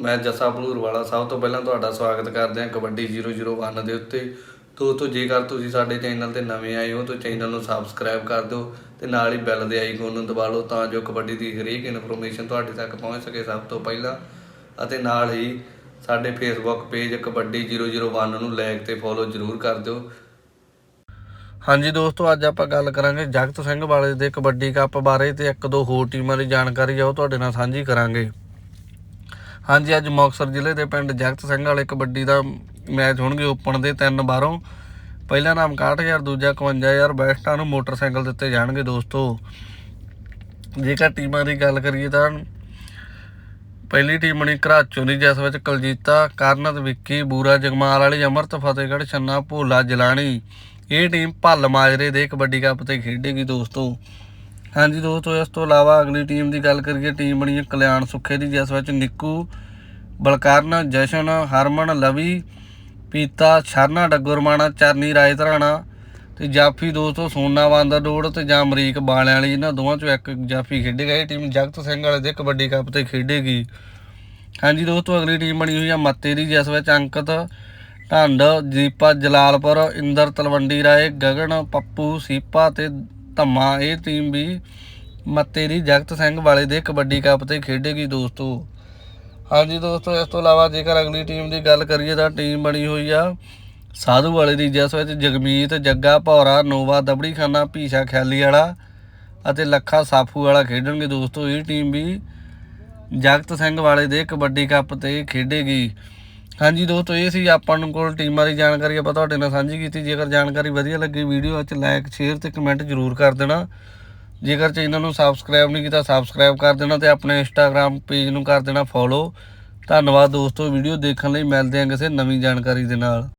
ਮੈਂ ਜੱਸਾ ਭਲੂਰ ਵਾਲਾ ਸਭ ਤੋਂ ਪਹਿਲਾਂ ਤੁਹਾਡਾ ਸਵਾਗਤ ਕਰਦੇ ਹਾਂ ਕਬੱਡੀ 001 ਦੇ ਉੱਤੇ। ਦੋਸਤੋ ਜੇਕਰ ਤੁਸੀਂ ਸਾਡੇ ਚੈਨਲ ਤੇ ਨਵੇਂ ਆਏ ਹੋ ਤਾਂ ਚੈਨਲ ਨੂੰ ਸਬਸਕ੍ਰਾਈਬ ਕਰ ਦਿਓ ਤੇ ਨਾਲ ਹੀ ਬੈਲ ਦੇ ਆਈਕਨ ਨੂੰ ਦਬਾ ਲਓ ਤਾਂ ਜੋ ਕਬੱਡੀ ਦੀ ਹਰੇਕ ਇਨਫੋਰਮੇਸ਼ਨ ਤੁਹਾਡੇ ਤੱਕ ਪਹੁੰਚ ਸਕੇ ਸਭ ਤੋਂ ਪਹਿਲਾਂ। ਅਤੇ ਨਾਲ ਹੀ ਸਾਡੇ ਫੇਸਬੁੱਕ ਪੇਜ ਕਬੱਡੀ 001 ਨੂੰ ਲਾਈਕ ਤੇ ਫੋਲੋ ਜ਼ਰੂਰ ਕਰ ਦਿਓ। ਹਾਂਜੀ ਦੋਸਤੋ, ਅੱਜ ਆਪਾਂ ਗੱਲ ਕਰਾਂਗੇ ਜਗਤ ਸਿੰਘ ਵਾਲੇ ਦੇ ਕਬੱਡੀ ਕੱਪ ਬਾਰੇ ਤੇ ਇੱਕ ਦੋ ਹੋਰ ਟੀਮਾਂ ਦੀ ਜਾਣਕਾਰੀ ਆ, ਉਹ ਤੁਹਾਡੇ ਨਾਲ ਸਾਂਝੀ ਕਰਾਂਗੇ। ਹਾਂਜੀ, ਅੱਜ ਮੁਕਤਸਰ ਜ਼ਿਲ੍ਹੇ ਦੇ ਪਿੰਡ ਜਗਤ ਸਿੰਘ ਵਾਲੇ ਕਬੱਡੀ ਦਾ ਮੈਚ ਹੋਣਗੇ ਓਪਨ ਦੇ ਤਿੰਨ ਬਾਹਰੋਂ। ਪਹਿਲਾ ਨਾਮ 61000 ਦੂਜਾ 51000 ਬੈਸਟਾਂ ਨੂੰ ਮੋਟਰਸਾਈਕਲ ਦਿੱਤੇ ਜਾਣਗੇ ਦੋਸਤੋ। ਜੇਕਰ ਟੀਮਾਂ ਦੀ ਗੱਲ ਕਰੀਏ ਤਾਂ ਪਹਿਲੀ ਟੀਮ ਬਣੀ ਘਰਾਚੋਂ ਦੀ, ਜਿਸ ਵਿੱਚ ਕਲਜੀਤਾ, ਕਰਨਤ, ਵਿੱਕੀ, ਬੂਰਾ ਜਗਮਾਲ ਵਾਲੀ, ਅਮਰਤ, ਫਤਿਹਗੜ੍ਹ, ਛੰਨਾ, ਭੋਲਾ, ਜਲਾਣੀ। ਇਹ ਟੀਮ ਭੱਲ ਮਾਜਰੇ ਦੇ ਕਬੱਡੀ ਕੱਪ ਤੇ ਖੇਡੇਗੀ ਦੋਸਤੋ। ਹਾਂਜੀ ਦੋਸਤੋ, ਇਸ ਤੋਂ ਇਲਾਵਾ ਅਗਲੀ ਟੀਮ ਦੀ ਗੱਲ ਕਰੀਏ ਟੀਮ ਬਣੀ ਹੈ ਕਲਿਆਣ ਸੁੱਖੇ ਦੀ, ਜਿਸ ਵਿੱਚ ਨਿੱਕੂ, ਬਲਕਰਨ, ਜਸ਼ਨ, ਹਰਮਨ, ਲਵੀ, ਪੀਤਾ, ਸ਼ਰਨਾ ਡੱਗੁਰਮਾਣਾ ਚਰਨੀ ਰਾਏ ਧਰਾਣਾ ਤੇ ਜਾਫੀ ਦੋਸਤੋ, ਸੋਨਾ ਵਾਂਦਾ ਡੋੜ ਤੇ ਜਾਂ ਅਮਰੀਕ ਬਾਲਿਆਂ ਵਾਲੀ, ਇਹਨਾਂ ਦੋਵਾਂ ਚੋਂ ਇੱਕ ਜਾਫੀ ਖੇਡੇਗਾ ਇਹ ਟੀਮ ਜਗਤ ਸਿੰਘ ਵਾਲੇ ਦੇ ਕਬੱਡੀ ਕੱਪ ਤੇ ਖੇਡੇਗੀ। ਹਾਂਜੀ ਦੋਸਤੋ, ਅਗਲੀ ਟੀਮ ਬਣੀ ਹੋਈ ਆ ਮੱਤੇ ਦੀ, ਜਿਸ ਵਿੱਚ ਅੰਕਤ, ਢੰਡ, ਦੀਪਾ, ਜਲਾਲਪੁਰ, ਇੰਦਰ ਤਲਵੰਡੀ ਰਾਏ, ਗਗਨ, ਪੱਪੂ, ਸੀਪਾ ਤੇ ਧੰਮਾ ਇਹ ਟੀਮ ਵੀ ਮੱਤੇ ਦੀ ਜਗਤ ਸਿੰਘ ਵਾਲੇ ਦੇ ਕਬੱਡੀ ਕੱਪ ਤੇ ਖੇਡੇਗੀ ਦੋਸਤੋ। ਹਾਂਜੀ ਦੋਸਤੋ, ਇਸ ਤੋਂ ਇਲਾਵਾ ਜੇਕਰ ਅਗਲੀ ਟੀਮ ਦੀ ਗੱਲ ਕਰੀਏ ਤਾਂ ਟੀਮ ਬਣੀ ਹੋਈ ਆ ਸਾਧੂ ਵਾਲੇ ਦੀ, ਜਿਸ ਵਿੱਚ ਜਗਮੀਤ, ਜੱਗਾ, ਭੌਰਾ, ਨੋਵਾ ਦਬੜੀ ਖਾਨਾ ਭੀਸ਼ਾ ਖਿਆਲੀ ਵਾਲਾ ਅਤੇ ਲੱਖਾ ਸਾਫੂ ਵਾਲਾ ਖੇਡਣਗੇ ਦੋਸਤੋ। ਇਹ ਟੀਮ ਵੀ ਜਗਤ ਸਿੰਘ ਵਾਲੇ ਦੇ ਕਬੱਡੀ ਕੱਪ ਤੇ ਖੇਡੇਗੀ। ਹਾਂਜੀ ਦੋਸਤੋ, ਇਹ ਸੀ ਆਪਾਂ ਨੂੰ ਕੋਲ ਟੀਮਾਂ ਦੀ ਜਾਣਕਾਰੀ, ਆਪਾਂ ਤੁਹਾਡੇ ਨਾਲ ਸਾਂਝੀ ਕੀਤੀ। ਜੇਕਰ ਜਾਣਕਾਰੀ ਵਧੀਆ ਲੱਗੀ ਵੀਡੀਓ ਵਿੱਚ ਲਾਈਕ ਸ਼ੇਅਰ ਤੇ ਕਮੈਂਟ ਜ਼ਰੂਰ ਕਰ ਦੇਣਾ। ਜੇਕਰ ਚੈਨਲ ਨੂੰ ਸਬਸਕ੍ਰਾਈਬ ਨਹੀਂ ਕੀਤਾ ਸਬਸਕ੍ਰਾਈਬ ਕਰ ਦੇਣਾ ਤੇ ਆਪਣੇ ਇੰਸਟਾਗ੍ਰam ਪੇਜ ਨੂੰ ਕਰ ਦੇਣਾ ਫੋਲੋ ਧੰਨਵਾਦ ਦੋਸਤੋ, ਵੀਡੀਓ ਦੇਖਣ ਲਈ ਮਿਲਦੇ ਹਾਂ ਕਿਸੇ ਨਵੀਂ ਜਾਣਕਾਰੀ ਦੇ ਨਾਲ।